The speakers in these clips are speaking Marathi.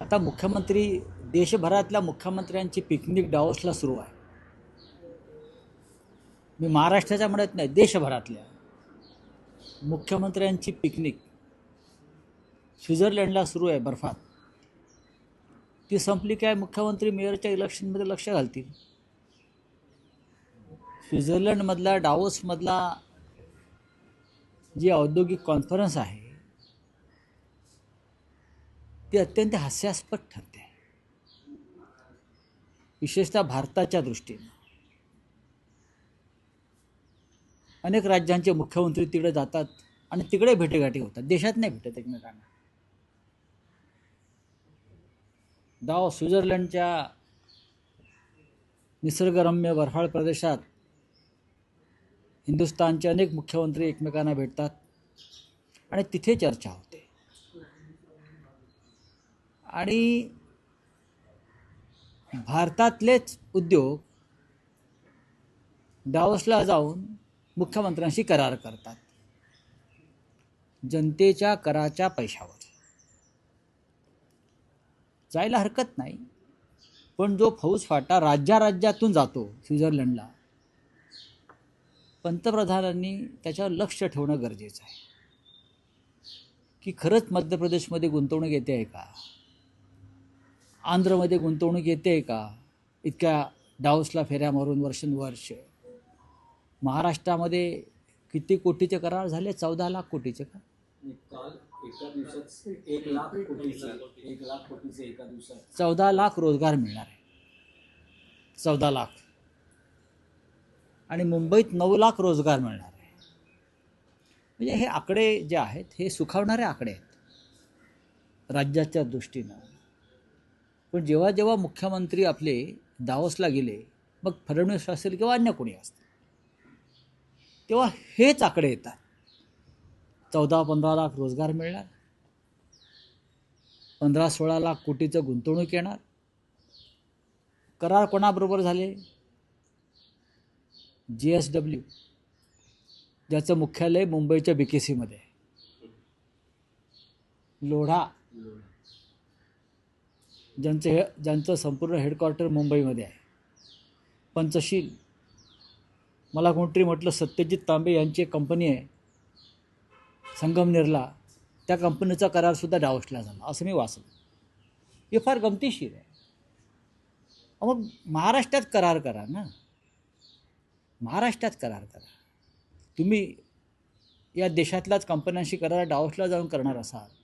आता मुख्यमंत्री देशभरातल्या मुख्यमंत्र्यांची पिकनिक डाओसला सुरू आहे. मी महाराष्ट्राच्या म्हणत नाही देशभरातल्या मुख्यमंत्र्यांची पिकनिक स्वित्झर्लंडला सुरू आहे बर्फात. ती संपली काय मुख्यमंत्री मेयरच्या इलेक्शनमध्ये लक्ष घालतील? स्वित्झर्लंडमधला डाओसमधला जी औद्योगिक कॉन्फरन्स आहे ती अत्यंत हास्यास्पद ठरते. विशेषतः भारताच्या दृष्टीनं. अनेक राज्यांचे मुख्यमंत्री तिकडे जातात आणि तिकडे भेटेगाठी होतात. देशात नाही भेटत एकमेकांना. दाव स्वित्झर्लंडच्या निसर्गरम्य बर्फाळ प्रदेशात हिंदुस्थानचे अनेक मुख्यमंत्री एकमेकांना भेटतात आणि तिथे चर्चा होते. आणि भारतातलेच उद्योग डावसला जाऊन मुख्यमंत्र्यांशी करार करतात. जनतेच्या कराच्या पैशावर. जायला हरकत नाही. पण जो फौज फाटा राज्या राज्याराज्यातून जातो स्वित्झर्लंडला पंतप्रधानांनी त्याच्यावर लक्ष ठेवणं गरजेचं आहे. की खरंच मध्य प्रदेशमध्ये गुंतवणूक येते आहे का? आंध्रमध्ये गुंतवणूक येते का? इतक्या डाऊसला फेऱ्या मारून वर्षानुवर्ष महाराष्ट्रामध्ये किती कोटीचे करार झाले? चौदा लाख कोटीचे का? चौदा लाख रोजगार मिळणार आहे. चौदा लाख. आणि मुंबईत नऊ लाख रोजगार मिळणार आहे. म्हणजे हे आकडे जे आहेत हे सुखावणारे आकडे आहेत. राज्याच्या दृष्टीनं. पण जेव्हा जेव्हा मुख्यमंत्री आपले दावसला गेले मग फडणवीस असेल किंवा अन्य कोणी असतील तेव्हा हेच आकडे येतात. चौदा पंधरा लाख रोजगार मिळणार. पंधरा सोळा लाख कोटीचं गुंतवणूक येणार. करार कोणाबरोबर झाले? जी एस डब्ल्यू ज्याचं मुख्यालय मुंबईच्या बी के सीमध्ये आहे. लोढा. ज्यांचं हे ज्यांचं संपूर्ण हेडक्वार्टर मुंबईमध्ये आहे. पंचशील मला कोणतरी म्हटलं सत्यजित तांबे यांची एक कंपनी आहे संगमनेरला त्या कंपनीचा करारसुद्धा डावसला झाला असं मी वाचलं. हे फार गमतीशीर आहे. मग महाराष्ट्रात करार करा ना. महाराष्ट्रात करार करा. तुम्ही या देशातल्याच कंपन्यांशी करार डावसला जाऊन करणार असाल.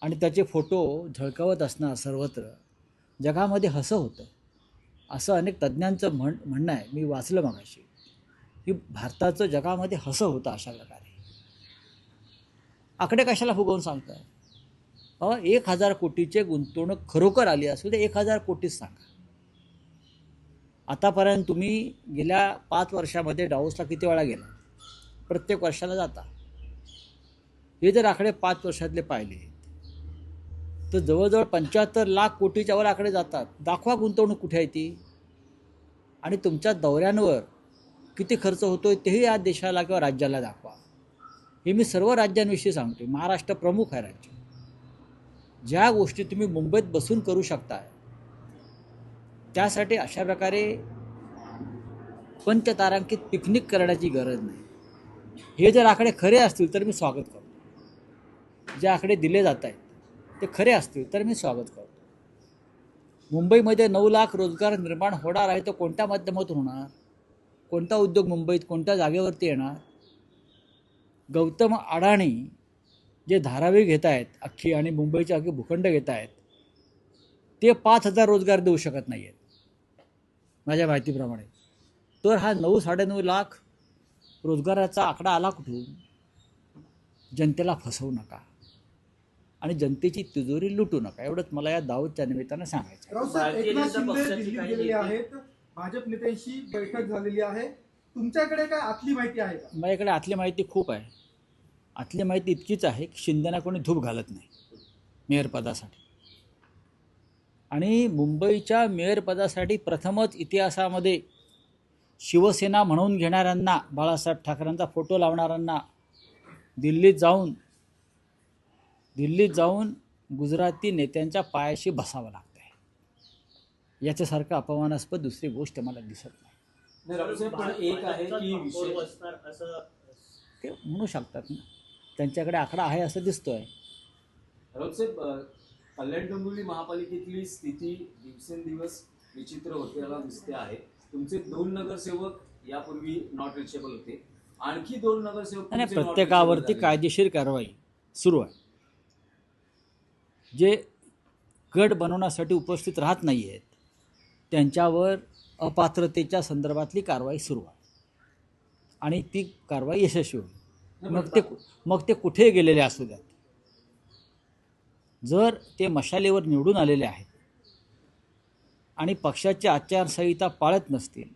आणि त्याचे फोटो झळकावत असणार सर्वत्र. जगामध्ये हसं होतं. असं अनेक तज्ज्ञांचं म्हण म्हणणं आहे. मी वाचलं मगाशी. की भारताचं जगामध्ये हसं होतं अशा प्रकारे. आकडे कशाला फुगवून सांगताय? बाबा एक हजार कोटीचे गुंतवणूक खरोखर आली असू ते एक हजार कोटीच सांगा. आतापर्यंत तुम्ही गेल्या पाच वर्षामध्ये डाऊसला किती वेळा गेला? प्रत्येक वर्षाला जाता. हे जर आकडे पाच वर्षातले पाहिले तर जवळजवळ पंच्याहत्तर लाख कोटीच्या वर आकडे जातात. दाखवा गुंतवणूक कुठे आहे ती? आणि तुमच्या दौऱ्यांवर किती खर्च होतो आहे तेही या देशाला किंवा राज्याला दाखवा. हे मी सर्व राज्यांविषयी सांगते महाराष्ट्र प्रमुख आहे राज्य. ज्या गोष्टी तुम्ही मुंबईत बसून करू शकताय त्यासाठी अशा प्रकारे पंचतारांकित पिकनिक करण्याची गरज नाही. हे जर आकडे खरे असतील तर मी स्वागत करतो. जे आकडे दिले जात आहेत ते खरे असतील तर मी स्वागत करतो. मुंबईमध्ये नऊ लाख रोजगार निर्माण होणार आहे तर कोणत्या माध्यमातून होणार? कोणता उद्योग मुंबईत कोणत्या जागेवरती येणार? गौतम अडाणी जे धारावी घेत आहेत अख्खी आणि मुंबईचे अख्खे भूखंड घेत आहेत ते पाच हजार रोजगार देऊ शकत नाही आहेत माझ्या माहितीप्रमाणे. तर हा नऊ साडेनऊ लाख रोजगाराचा आकडा आला कुठून? जनतेला फसवू नका. आणि जनतेची तिजोरी लुटू नका. एवढंच मला या दावतच्या निमित्तानं सांगायचं भाजप नेत्यांशी बैठक झालेली आहे. तुमच्याकडे काय आतली माहिती आहे माझ्याकडे आतली माहिती खूप आहे. आतली माहिती इतकीच आहे की शिंदेना कोणी धूप घालत नाही मेयरपदासाठी आणि मुंबईच्या मेयरपदासाठी प्रथमच इतिहासामध्ये शिवसेना म्हणून घेणाऱ्यांना बाळासाहेब ठाकरेंचा फोटो लावणाऱ्यांना दिल्लीत जाऊन दिल्लीत जाऊन गुजराती नेत्यांच्या पायाशी बसावं लागतं आहे याच्यासारखं अपमानास्पद दुसरी गोष्ट मला दिसत नाही. नाही, रावसाहेब, पण एक आहे की ते म्हणू शकतात ना. त्यांच्याकडे आकडा आहे असं दिसतोय. कल्याण डोंबिवली महापालिकेतली स्थिती दिवसेंदिवस विचित्र होताना दिसते आहे. तुमचे दोन नगरसेवक यापूर्वी नॉट रिचेबल होते. आणखी दोन नगरसेवक प्रत्येकावरती. कायदेशीर कारवाई सुरू आहे. जे गट बनवण्यासाठी उपस्थित राहत नाही आहेत त्यांच्यावर अपात्रतेच्या संदर्भातली कारवाई सुरू आहे. आणि ती कारवाई यशस्वी होईल. मग ते मग ते कुठे गेलेले असू द्यात? जर ते मशालेवर निवडून आलेले आहेत आणि पक्षाची आचारसंहिता पाळत नसतील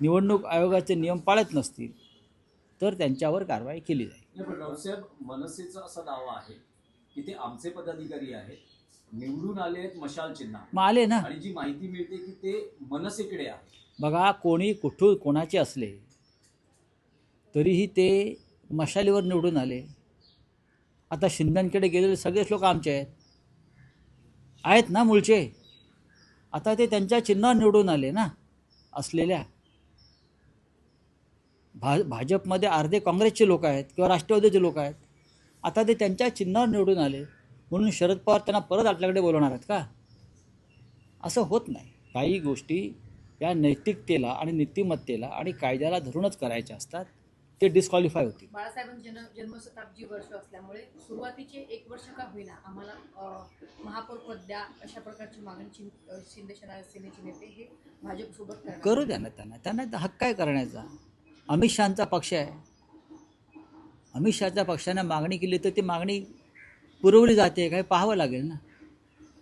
निवडणूक आयोगाचे नियम पाळत नसतील तर त्यांच्यावर कारवाई केली जाईल. मनसेचा असा दावा आहे की ते आमचे पदाधिकारी आहेत. निवडून आले आहेत मशाल चिन्ह. मग आले ना? आणि जी माहिती मिळते की ते मनसेकडे आहे. बघा कोणी कुठून कोणाचे असले तरीही ते मशालीवर निवडून आले. आता शिंद्यांकडे गेलेले सगळेच लोक आमचे आहेत. आहेत ना मूळचे आता ते त्यांच्या चिन्हावर निवडून आले ना असलेल्या. भा भाजपमध्ये अर्धे काँग्रेसचे लोक आहेत किंवा राष्ट्रवादीचे लोक आहेत. आता ते त्यांच्या चिन्हावर निवडून आले. म्हणून शरद पवार त्यांना परत आपल्याकडे बोलवणार आहेत का? असं होत नाही. काही गोष्टी या नैतिकतेला आणि नीतिमत्तेला आणि कायद्याला धरूनच करायच्या असतात. ते डिस्क्वालिफाय होतील. बाळासाहेबांचे जन्म जन्मशताब्दी वर्ष असल्यामुळे सुरुवातीचे एक वर्ष का होईना आम्हाला महापौर पद द्या अशा प्रकारची मागणी शिंदे सेना सेनेचे नेते हे भाजपसोबत करू द्या ना त्यांना. त्यांना हक्क काय करण्याचा. अमित शहाचा पक्ष आहे. अमित शहाच्या पक्षाने मागणी केली तर ती मागणी पुरवली जाते काय पाहावं लागेल ना.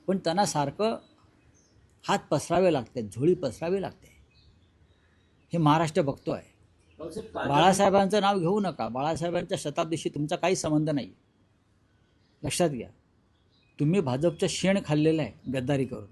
पण त्यांना सारखं हात पसरावे लागते झोळी पसरावी लागते. हे महाराष्ट्र बघतो आहे. बाळासाहेबांचं नाव घेऊ नका. बाळासाहेबांच्या शताब्दीशी तुमचा काही संबंध नाही. लक्षात घ्या. तुम्ही भाजपचं शेण खाल्लेलं आहे गद्दारी करून.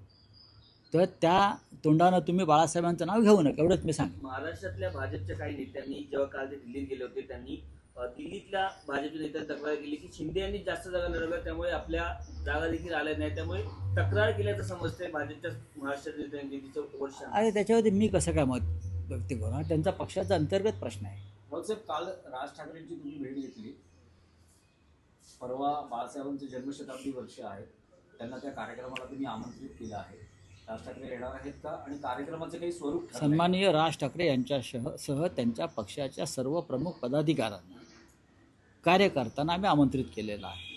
तर त्या तोंडानं तुम्ही बाळासाहेबांचं नाव घेऊ नका एवढंच मी सांग महाराष्ट्रातल्या भाजपच्या काही नेत्यांनी जेव्हा काल ते दिल्लीत गेले होते त्यांनी दिल्लीतल्या भाजपच्या नेत्यांनी तक्रार केली की शिंदे यांनी जास्त जागा लढवल्या त्यामुळे आपल्या जागा देखील आल्या नाही त्यामुळे तक्रार केल्याचं समजतंय भाजपच्या महाराष्ट्रातील नेत्यांनी तिचं वर्ष अरे त्याच्यावरती मी कसं काय मत व्यक्त करू? त्यांचा पक्षाचा अंतर्गत प्रश्न आहे. रावसाहेब काल राज ठाकरेंची तुम्ही भेट घेतली. परवा बाळासाहेबांचं जन्मशताब्दी वर्ष आहे. त्यांना त्या कार्यक्रमाला तुम्ही आमंत्रित केलं आहे. राज ठाकरे येणार आहेत का? आणि कार्यक्रमाचं काही स्वरूप? सन्माननीय राज ठाकरे यांच्यासह सह त्यांच्या पक्षाच्या सर्व प्रमुख पदाधिकाऱ्यांना कार्यकर्त्यांना आम्ही आमंत्रित केलेलं आहे.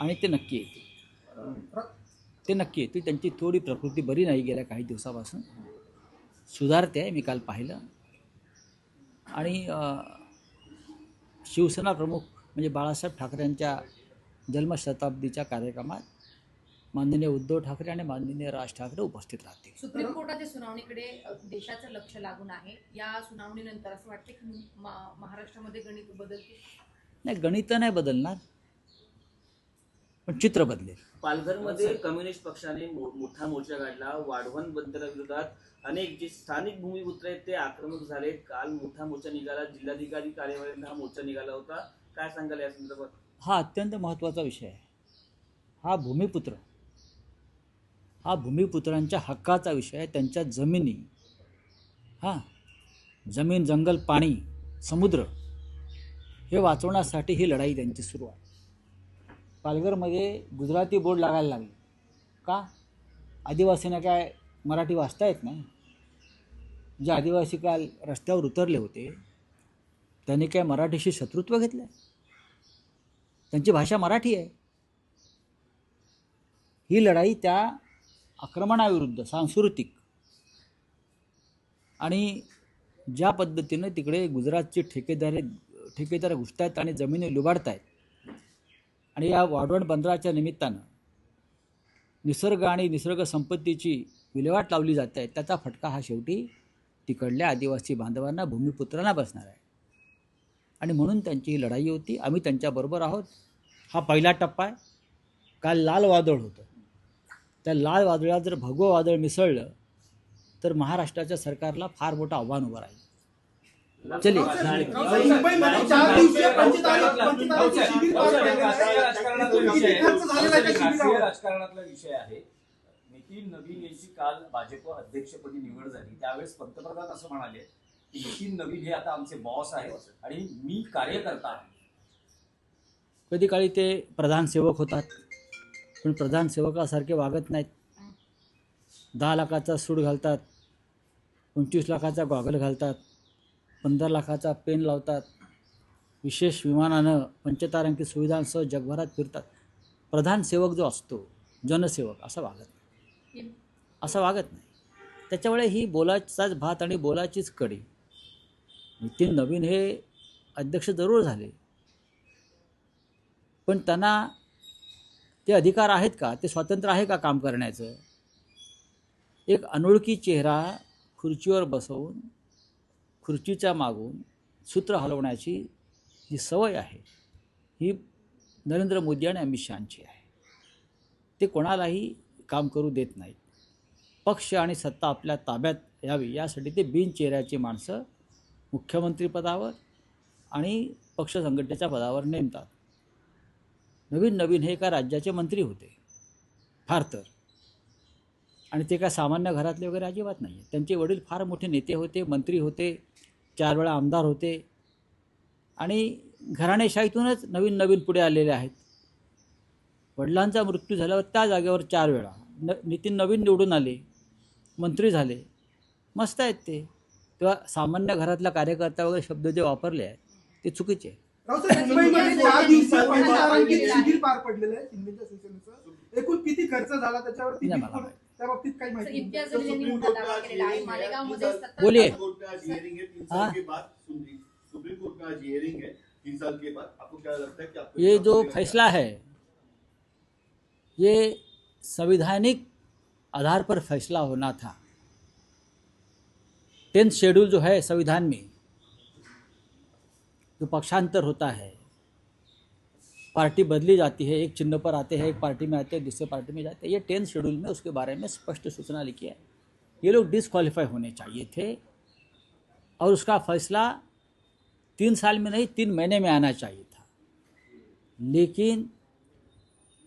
आणि ते नक्की येतील. ते नक्की येतील. त्यांची थोडी प्रकृती बरी नाही गेल्या काही दिवसापासून. सुधारते आहे मी काल पाहिलं. आणि शिवसेना प्रमुख म्हणजे बाळासाहेब ठाकरेंच्या जन्मशताब्दीच्या कार्यक्रमात माननीय उद्धव ठाकरे आणि माननीय राज ठाकरे उपस्थित राहतील. सुप्रीम कोर्टाच्या सुनावणीकडे देशाचं लक्ष लागून आहे. या सुनावणीनंतर असं वाटतं की मा- महाराष्ट्रामध्ये गणित बदलतील? नाही गणित नाही बदलणार. पण चित्र बदलेल. पालघरमध्ये कम्युनिस्ट पक्षाने मो- मोठा मोर्चा काढला. वाढवण बंदराविरोधात अनेक जे स्थानिक भूमिपुत्र आहेत ते आक्रमक झाले. काल मोठा मोर्चा निघाला. जिल्हाधिकारी कार्यालयात हा मोर्चा निघाला होता. काय सांगाल या संदर्भात? हा अत्यंत महत्त्वाचा विषय आहे. हा भूमिपुत्र हा भूमिपुत्रांच्या हक्काचा विषय आहे त्यांच्या जमिनी. हां? जमीन जंगल पाणी समुद्र हे वाचवण्यासाठी ही लढाई त्यांची सुरू आहे. पालघरमध्ये गुजराती बोर्ड लागायला लागले. का? आदिवासींना काय मराठी वाचता येत नाही? जे आदिवासी काल रस्त्यावर उतरले होते त्यांनी काय मराठीशी शत्रुत्व घेतलं त्यांची भाषा मराठी आहे. ही लढाई त्या आक्रमणाविरुद्ध सांस्कृतिक. आणि ज्या पद्धतीनं तिकडे गुजरातचे ठेकेदार घुसत आहेत आणि जमिनी लुबाडत आहेत आणि या वाढवण बंदराच्या निमित्तानं निसर्ग आणि निसर्ग संपत्तीची विल्हेवाट लावली जाते आहे त्याचा फटका हा शेवटी तिकडल्या आदिवासी बांधवांना भूमिपुत्रांना बसणार आहे. आणि म्हणून त्यांची ही लढाई होती. आम्ही त्यांच्याबरोबर आहोत. हा पहिला टप्पा आहे. काल लाल वादळ होतं. त्या लाल वादळात जर भगवं वादळ मिसळलं तर महाराष्ट्राच्या सरकारला फार मोठं आव्हान उभं राहील चलिए राजकारणातला विषय आहे. राजकारणातला विषय आहे नितीन नवीन यांची काल भाजप अध्यक्षपदी निवड झाली त्यावेळेस पंतप्रधान असं म्हणाले की नितीन नवीन हे आता आमचे बॉस आहेत आणि मी कार्यकर्ता आहे कधी काळी ते प्रधान सेवक होतात पण प्रधान सेवकासारखे वागत नाहीत. दहा लाखाचा सूट घालतात पंचवीस लाखाचा गॉगल घालतात पंधरा लाखाचा पेन लावतात. विशेष विमानानं पंचतारांकित सुविधांसह जगभरात फिरतात. प्रधान सेवक जो असतो जनसेवक असा वागत नाही. असा वागत नाही. त्याच्यामुळे ही बोलाचाच भात आणि बोलाचीच कडी. नितीन नवीन हे अध्यक्ष जरूर झाले. पण त्यांना ते अधिकार आहेत का? ते स्वातंत्र्य आहे का काम करण्याचं? एक अनोळखी चेहरा खुर्चीवर बसवून खुर्चीच्या मागून सूत्र हलवण्याची जी सवय आहे ही नरेंद्र मोदी आणि अमित शहाची आहे. ते कोणालाही काम करू देत नाहीत. पक्ष आणि सत्ता आपल्या ताब्यात यावी यासाठी ते बिनचेहऱ्याची माणसं मुख्यमंत्रीपदावर आणि पक्ष संघटनेच्या पदावर नेमतात. नवीन नवीन हे एका राज्याचे मंत्री होते. फार तर. आणि ते काय सामान्य घरातले वगैरे अजिबात नाही त्यांचे वडील फार मोठे नेते होते मंत्री होते चार वेळा आमदार होते. आणि घराणेशाहीतूनच नवीन नवीन पुढे आलेले आहेत. वडिलांचा मृत्यू झाल्यावर त्या जागेवर चार वेळा. न नितीन नवीन निवडून आले मंत्री झाले. मस्त आहेत ते. तेव्हा सामान्य घरातला कार्यकर्ता वगैरे शब्द जे वापरले आहेत ते चुकीचे आहेत. मुंबईमध्ये चार दिवसीय पंचतारांकित शिबिर पार पडलेलं आहे शिंदेच्या शिवसेनेचं एकूण किती खर्च झाला त्याच्यावरती नाही मला बिलकुल माहिती. त्या बाबतीत काही असं माहिती इम्तियाज नाही. अली यांनी मोठा दावा केलेला आहे मालेगावमध्ये सत्ता बोलिए। कोर्ट में आज हियरिंग है तीन हाँ? साल के बाद सुप्रीम सुप्रीम कोर्ट में आज हियरिंग है तीन साल के बाद आपको क्या लगता है कि आपको ये जो? फैसला है ये संवैधानिक आधार पर फैसला होना था टेंथ शेड्यूल जो है संविधान में जो पक्षांतर होता है। पार्टी बदली जाती है, एक चिन्ह पर आते हैं, एक पार्टी में आते हैं, दूसरे पार्टी में जाते हैं। ये टेंथ शेड्यूल में उसके बारे में स्पष्ट सूचना लिखी है। ये लोग डिसक्वालीफाई होने चाहिए थे और उसका फैसला तीन साल में नहीं, तीन महीने में आना चाहिए था। लेकिन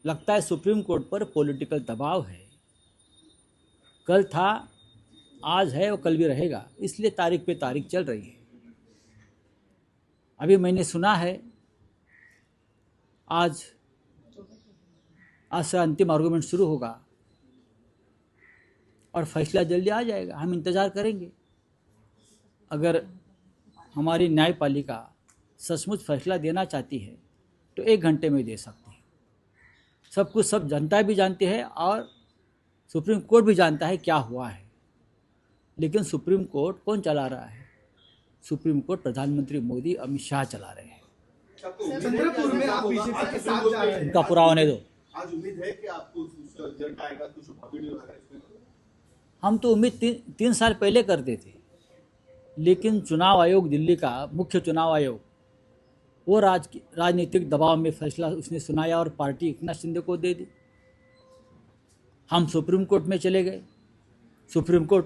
लगता है सुप्रीम कोर्ट पर पॉलिटिकल दबाव है। कल था, आज है और कल भी रहेगा। इसलिए तारीख पे तारीख चल रही है। अभी मैंने सुना है, आज आज से अंतिम आर्गूमेंट शुरू होगा और फैसला जल्दी आ जाएगा, हम इंतज़ार करेंगे। अगर हमारी न्यायपालिका सचमुच फैसला देना चाहती है तो एक घंटे में दे सकती है। सब कुछ सब जनता भी जानती है और सुप्रीम कोर्ट भी जानता है क्या हुआ है। लेकिन सुप्रीम कोर्ट कौन चला रहा है? सुप्रीम कोर्ट प्रधानमंत्री मोदी अमित शाह चला रहे हैं। चंद्रपुर में आप बीजेपी के साथ जा रहे हैं? उनका पुरावा नहीं दो। आज उम्मीद है कि आपको रिज़ल्ट आएगा कुछ हम तो उम्मीद तीन तीन साल पहले करते थे लेकिन चुनाव आयोग दिल्ली का मुख्य चुनाव आयोग वो राज राजनीतिक दबाव में फैसला उसने सुनाया और पार्टी एकनाथ शिंदे को दे दी। हम सुप्रीम कोर्ट में चले गए। सुप्रीम कोर्ट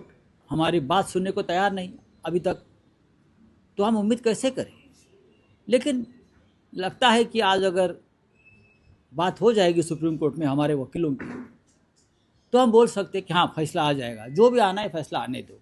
हमारी बात सुनने को तैयार नहीं। अभी तक तो हम उम्मीद कैसे करें? लेकिन लगता है कि आज अगर बात हो जाएगी सुप्रीम कोर्ट में हमारे वकीलों की तो हम बोल सकते हैं कि हाँ फैसला आ जाएगा। जो भी आना है, फैसला आने दो।